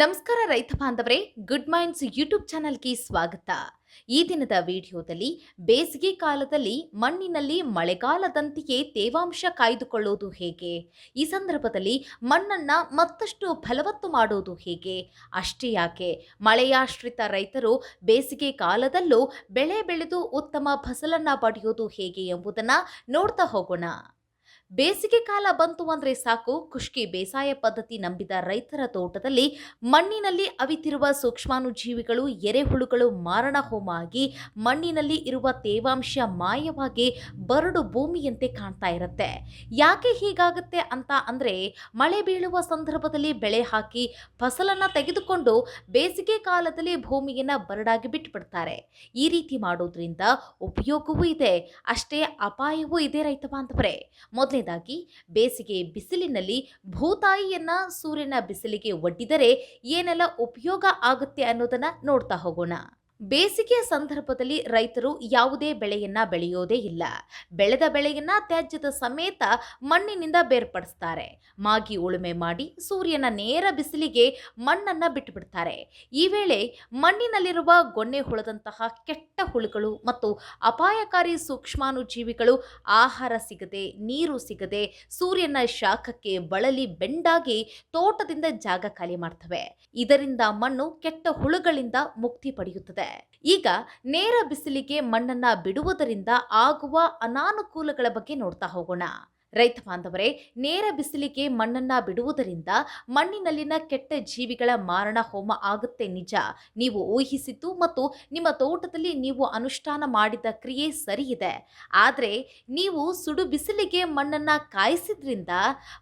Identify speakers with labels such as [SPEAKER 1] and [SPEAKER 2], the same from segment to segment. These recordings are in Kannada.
[SPEAKER 1] ನಮಸ್ಕಾರ ರೈತ ಬಾಂಧವರೇ ಗುಡ್ ಮೈಂಡ್ಸ್ ಯೂಟ್ಯೂಬ್ ಚಾನಲ್ಗೆ ಸ್ವಾಗತ. ಈ ದಿನದ ವಿಡಿಯೋದಲ್ಲಿ ಬೇಸಿಗೆ ಕಾಲದಲ್ಲಿ ಮಣ್ಣಿನಲ್ಲಿ ಮಳೆಗಾಲದಂತೆಯೇ ತೇವಾಂಶ ಕಾಯ್ದುಕೊಳ್ಳುವುದು ಹೇಗೆ? ಈ ಸಂದರ್ಭದಲ್ಲಿ ಮಣ್ಣನ್ನ ಮತ್ತಷ್ಟು ಫಲವತ್ತು ಮಾಡುವುದು ಹೇಗೆ? ಅಷ್ಟೇ ಯಾಕೆ? ಮಳೆಯಾಶ್ರಿತ ರೈತರು ಬೇಸಿಗೆ ಕಾಲದಲ್ಲೂ ಬೆಳೆ ಬೆಳೆದು ಉತ್ತಮ ಫಸಲನ್ನ ಪಡೆಯೋದು ಹೇಗೆ ಎಂಬುದನ್ನ ನೋಡ್ತಾ ಹೋಗೋಣ. ಬೇಸಿಗೆ ಕಾಲ ಬಂತು ಅಂದ್ರೆ ಸಾಕು. ಖುಷ್ಕಿ ಬೇಸಾಯ ಪದ್ಧತಿ ನಂಬಿದ ರೈತರ ತೋಟದಲ್ಲಿ ಮಣ್ಣಿನಲ್ಲಿ ಅವಿತಿರುವ ಸೂಕ್ಷ್ಮಾಣುಜೀವಿಗಳು, ಎರೆಹುಳುಗಳು ಮಾರಣ ಹೋಮ ಆಗಿ ಮಣ್ಣಿನಲ್ಲಿ ಇರುವ ತೇವಾಂಶ ಮಾಯವಾಗಿ ಬರಡು ಭೂಮಿಯಂತೆ ಕಾಣ್ತಾ ಇರುತ್ತೆ. ಯಾಕೆ ಹೀಗಾಗುತ್ತೆ ಅಂತ ಅಂದ್ರೆ ಮಳೆ ಬೀಳುವ ಸಂದರ್ಭದಲ್ಲಿ ಬೆಳೆ ಹಾಕಿ ಫಸಲನ್ನ ತೆಗೆದುಕೊಂಡು ಬೇಸಿಗೆ ಕಾಲದಲ್ಲಿ ಭೂಮಿಯನ್ನ ಬರಡಾಗಿ ಬಿಟ್ಟುಬಿಡ್ತಾರೆ ಈ ರೀತಿ ಮಾಡೋದ್ರಿಂದ ಉಪಯೋಗವೂ ಇದೆ, ಅಷ್ಟೇ ಅಪಾಯವೂ ಇದೆ ರೈತ ಬಾಂಧವರೇ. ಮೊದಲನೇದಾಗಿ ಬೇಸಿಗೆ ಬಿಸಿಲಿನಲ್ಲಿ ಭೂತಾಯಿಯನ್ನ ಸೂರ್ಯನ ಬಿಸಿಲಿಗೆ ಒಡ್ಡಿದರೆ ಏನೆಲ್ಲ ಉಪಯೋಗ ಆಗುತ್ತೆ ಅನ್ನೋದನ್ನ ನೋಡ್ತಾ ಹೋಗೋಣ. ಬೇಸಿಗೆಯ ಸಂದರ್ಭದಲ್ಲಿ ರೈತರು ಯಾವುದೇ ಬೆಳೆಯನ್ನ ಬೆಳೆಯೋದೇ ಇಲ್ಲ. ಬೆಳೆದ ಬೆಳೆಯನ್ನ ತ್ಯಾಜ್ಯದ ಸಮೇತ ಮಣ್ಣಿನಿಂದ ಬೇರ್ಪಡಿಸ್ತಾರೆ. ಮಾಗಿ ಉಳುಮೆ ಮಾಡಿ ಸೂರ್ಯನ ನೇರ ಬಿಸಿಲಿಗೆ ಮಣ್ಣನ್ನ ಬಿಟ್ಟುಬಿಡ್ತಾರೆ ಈ ವೇಳೆ ಮಣ್ಣಿನಲ್ಲಿರುವ ಗೊನ್ನೆ ಹುಳದಂತಹ ಕೆಟ್ಟ ಹುಳುಗಳು ಮತ್ತು ಅಪಾಯಕಾರಿ ಸೂಕ್ಷ್ಮಾಣುಜೀವಿಗಳು ಆಹಾರ ಸಿಗದೆ, ನೀರು ಸಿಗದೆ, ಸೂರ್ಯನ ಶಾಖಕ್ಕೆ ಬಳಲಿ ಬೆಂಡಾಗಿ ತೋಟದಿಂದ ಜಾಗ ಖಾಲಿ ಮಾಡ್ತವೆ. ಇದರಿಂದ ಮಣ್ಣು ಕೆಟ್ಟ ಹುಳುಗಳಿಂದ ಮುಕ್ತಿ ಪಡೆಯುತ್ತದೆ. ಈಗ ನೇರ ಬಿಸಿಲಿಗೆ ಮಣ್ಣನ್ನ ಬಿಡುವುದರಿಂದ ಆಗುವ ಅನಾನುಕೂಲಗಳ ಬಗ್ಗೆ ನೋಡ್ತಾ ಹೋಗೋಣ. ರೈತ ಬಾಂಧವರೇ, ನೇರ ಬಿಸಿಲಿಗೆ ಮಣ್ಣನ್ನ ಬಿಡುವುದರಿಂದ ಮಣ್ಣಿನಲ್ಲಿನ ಕೆಟ್ಟ ಜೀವಿಗಳ ಮಾರಣ ಹೋಮ ಆಗುತ್ತೆ ನಿಜ. ನೀವು ಊಹಿಸಿದ್ದು ಮತ್ತು ನಿಮ್ಮ ತೋಟದಲ್ಲಿ ನೀವು ಅನುಷ್ಠಾನ ಮಾಡಿದ ಕ್ರಿಯೆ ಸರಿ ಆದರೆ ನೀವು ಸುಡು ಬಿಸಿಲಿಗೆ ಮಣ್ಣನ್ನ ಕಾಯಿಸಿದ್ರಿಂದ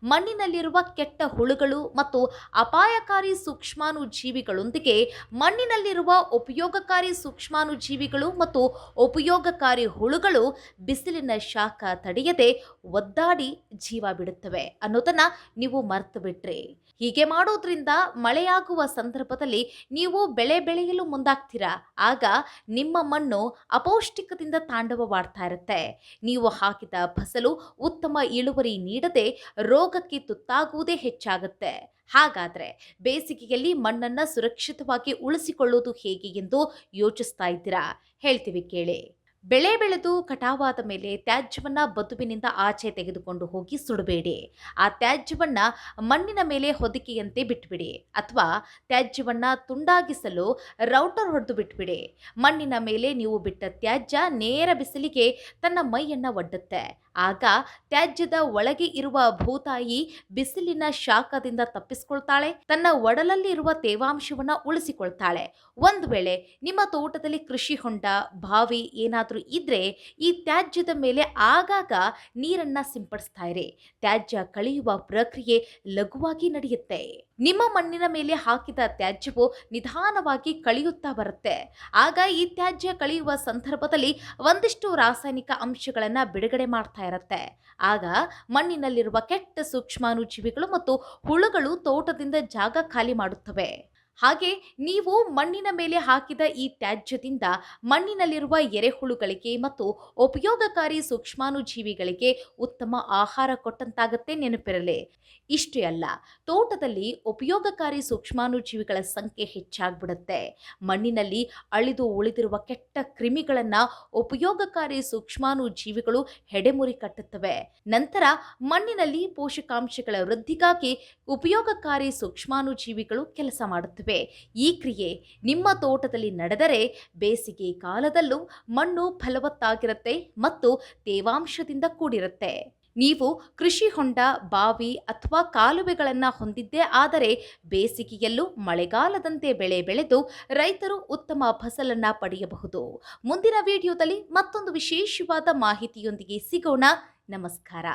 [SPEAKER 1] ಮಣ್ಣಿನಲ್ಲಿರುವ ಕೆಟ್ಟ ಹುಳುಗಳು ಮತ್ತು ಅಪಾಯಕಾರಿ ಸೂಕ್ಷ್ಮಾಣು ಜೀವಿಗಳೊಂದಿಗೆ ಮಣ್ಣಿನಲ್ಲಿರುವ ಉಪಯೋಗಕಾರಿ ಸೂಕ್ಷ್ಮಾಣು ಜೀವಿಗಳು ಮತ್ತು ಉಪಯೋಗಕಾರಿ ಹುಳುಗಳು ಬಿಸಿಲಿನ ಶಾಖ ತಡೆಯದೆ ಒದ್ದಾಡಿ ಜೀವ ಬಿಡುತ್ತವೆ ಅನ್ನೋದನ್ನ ನೀವು ಮರ್ತು ಬಿಟ್ರಿ. ಹೀಗೆ ಮಾಡೋದ್ರಿಂದ ಮಳೆಯಾಗುವ ಸಂದರ್ಭದಲ್ಲಿ ನೀವು ಬೆಳೆ ಬೆಳೆಯಲು ಮುಂದಾಗ್ತೀರಾ? ಆಗ ನಿಮ್ಮ ಮಣ್ಣು ಅಪೌಷ್ಟಿಕದಿಂದ ತಾಂಡವವಾಡ್ತಾ ಇರುತ್ತೆ. ನೀವು ಹಾಕಿದ ಫಸಲು ಉತ್ತಮ ಇಳುವರಿ ನೀಡದೆ ರೋಗಕ್ಕೆ ತುತ್ತಾಗುವುದೇ ಹೆಚ್ಚಾಗುತ್ತೆ. ಹಾಗಾದ್ರೆ ಬೇಸಿಗೆಯಲ್ಲಿ ಮಣ್ಣನ್ನ ಸುರಕ್ಷಿತವಾಗಿ ಉಳಿಸಿಕೊಳ್ಳುವುದು ಹೇಗೆ ಎಂದು ಯೋಚಿಸ್ತಾ ಇದ್ದೀರಾ? ಹೇಳ್ತೀವಿ ಕೇಳಿ. ಬೆಳೆ ಬೆಳೆದು ಕಟಾವಾದ ಮೇಲೆ ತ್ಯಾಜ್ಯವನ್ನು ಬದುವಿನಿಂದ ಆಚೆ ತೆಗೆದುಕೊಂಡು ಹೋಗಿ ಸುಡಬೇಡಿ. ಆ ತ್ಯಾಜ್ಯವನ್ನು ಮಣ್ಣಿನ ಮೇಲೆ ಹೊದಿಕೆಯಂತೆ ಬಿಟ್ಬಿಡಿ ಅಥವಾ ತ್ಯಾಜ್ಯವನ್ನು ತುಂಡಾಗಿಸಲು ರೌಟರ್ ಹೊಡೆದು ಬಿಟ್ಬಿಡಿ. ಮಣ್ಣಿನ ಮೇಲೆ ನೀವು ಬಿಟ್ಟ ತ್ಯಾಜ್ಯ ನೇರ ಬಿಸಿಲಿಗೆ ತನ್ನ ಮೈಯನ್ನು ಒಡ್ಡುತ್ತೆ. ಆಗ ತ್ಯಾಜ್ಯದ ಒಳಗೆ ಇರುವ ಭೂತಾಯಿ ಬಿಸಿಲಿನ ಶಾಖದಿಂದ ತಪ್ಪಿಸಿಕೊಳ್ತಾಳೆ. ತನ್ನ ಒಡಲಲ್ಲಿರುವ ತೇವಾಂಶವನ್ನು ಉಳಿಸಿಕೊಳ್ತಾಳೆ. ಒಂದು ವೇಳೆ ನಿಮ್ಮ ತೋಟದಲ್ಲಿ ಕೃಷಿ ಹೊಂಡ, ಬಾವಿ ಏನಾದರೂ ಇದ್ರೆ ಈ ತ್ಯಾಜ್ಯದ ಮೇಲೆ ಆಗಾಗ ನೀರನ್ನ ಸಿಂಪಡಿಸ್ತಾ ಇರಿ. ತ್ಯಾಜ್ಯ ಕಳೆಯುವ ಪ್ರಕ್ರಿಯೆ ಲಘುವಾಗಿ ನಡೆಯುತ್ತೆ. ನಿಮ್ಮ ಮಣ್ಣಿನ ಮೇಲೆ ಹಾಕಿದ ತ್ಯಾಜ್ಯವು ನಿಧಾನವಾಗಿ ಕಳೆಯುತ್ತಾ ಬರುತ್ತೆ. ಆಗ ಈ ತ್ಯಾಜ್ಯ ಕಳೆಯುವ ಸಂದರ್ಭದಲ್ಲಿ ಒಂದಿಷ್ಟು ರಾಸಾಯನಿಕ ಅಂಶಗಳನ್ನು ಬಿಡುಗಡೆ ಮಾಡ್ತಾ ಇರುತ್ತೆ. ಆಗ ಮಣ್ಣಿನಲ್ಲಿರುವ ಕೆಟ್ಟ ಸೂಕ್ಷ್ಮಾಣುಜೀವಿಗಳು ಮತ್ತು ಹುಳುಗಳು ತೋಟದಿಂದ ಜಾಗ ಖಾಲಿ ಮಾಡುತ್ತವೆ. ಹಾಗೆ ನೀವು ಮಣ್ಣಿನ ಮೇಲೆ ಹಾಕಿದ ಈ ತ್ಯಾಜ್ಯದಿಂದ ಮಣ್ಣಿನಲ್ಲಿರುವ ಎರೆಹುಳುಗಳಿಗೆ ಮತ್ತು ಉಪಯೋಗಕಾರಿ ಸೂಕ್ಷ್ಮಾಣುಜೀವಿಗಳಿಗೆ ಉತ್ತಮ ಆಹಾರ ಕೊಟ್ಟಂತಾಗತ್ತೆ ನೆನಪಿರಲಿ. ಇಷ್ಟೇ ಅಲ್ಲ, ತೋಟದಲ್ಲಿ ಉಪಯೋಗಕಾರಿ ಸೂಕ್ಷ್ಮಾಣುಜೀವಿಗಳ ಸಂಖ್ಯೆ ಹೆಚ್ಚಾಗ್ಬಿಡುತ್ತೆ. ಮಣ್ಣಿನಲ್ಲಿ ಅಳಿದು ಉಳಿದಿರುವ ಕೆಟ್ಟ ಕ್ರಿಮಿಗಳನ್ನು ಉಪಯೋಗಕಾರಿ ಸೂಕ್ಷ್ಮಾಣುಜೀವಿಗಳು ಹೆಡೆಮುರಿ ಕಟ್ಟುತ್ತವೆ. ನಂತರ ಮಣ್ಣಿನಲ್ಲಿ ಪೋಷಕಾಂಶಗಳ ವೃದ್ಧಿಗಾಗಿ ಉಪಯೋಗಕಾರಿ ಸೂಕ್ಷ್ಮಾಣುಜೀವಿಗಳು ಕೆಲಸ ಮಾಡುತ್ತವೆ. ಈ ಕ್ರಿಯೆ ನಿಮ್ಮ ತೋಟದಲ್ಲಿ ನಡೆದರೆ ಬೇಸಿಗೆ ಕಾಲದಲ್ಲೂ ಮಣ್ಣು ಫಲವತ್ತಾಗಿರುತ್ತೆ ಮತ್ತು ತೇವಾಂಶದಿಂದ ಕೂಡಿರುತ್ತೆ. ನೀವು ಕೃಷಿ ಹೊಂಡ, ಬಾವಿ ಅಥವಾ ಕಾಲುವೆಗಳನ್ನು ಹೊಂದಿದ್ದೇ ಆದರೆ ಬೇಸಿಗೆಯಲ್ಲೂ ಮಳೆಗಾಲದಂತೆ ಬೆಳೆ ಬೆಳೆದು ರೈತರು ಉತ್ತಮ ಫಸಲನ್ನು ಪಡೆಯಬಹುದು. ಮುಂದಿನ ವಿಡಿಯೋದಲ್ಲಿ ಮತ್ತೊಂದು ವಿಶೇಷವಾದ ಮಾಹಿತಿಯೊಂದಿಗೆ ಸಿಗೋಣ. ನಮಸ್ಕಾರ.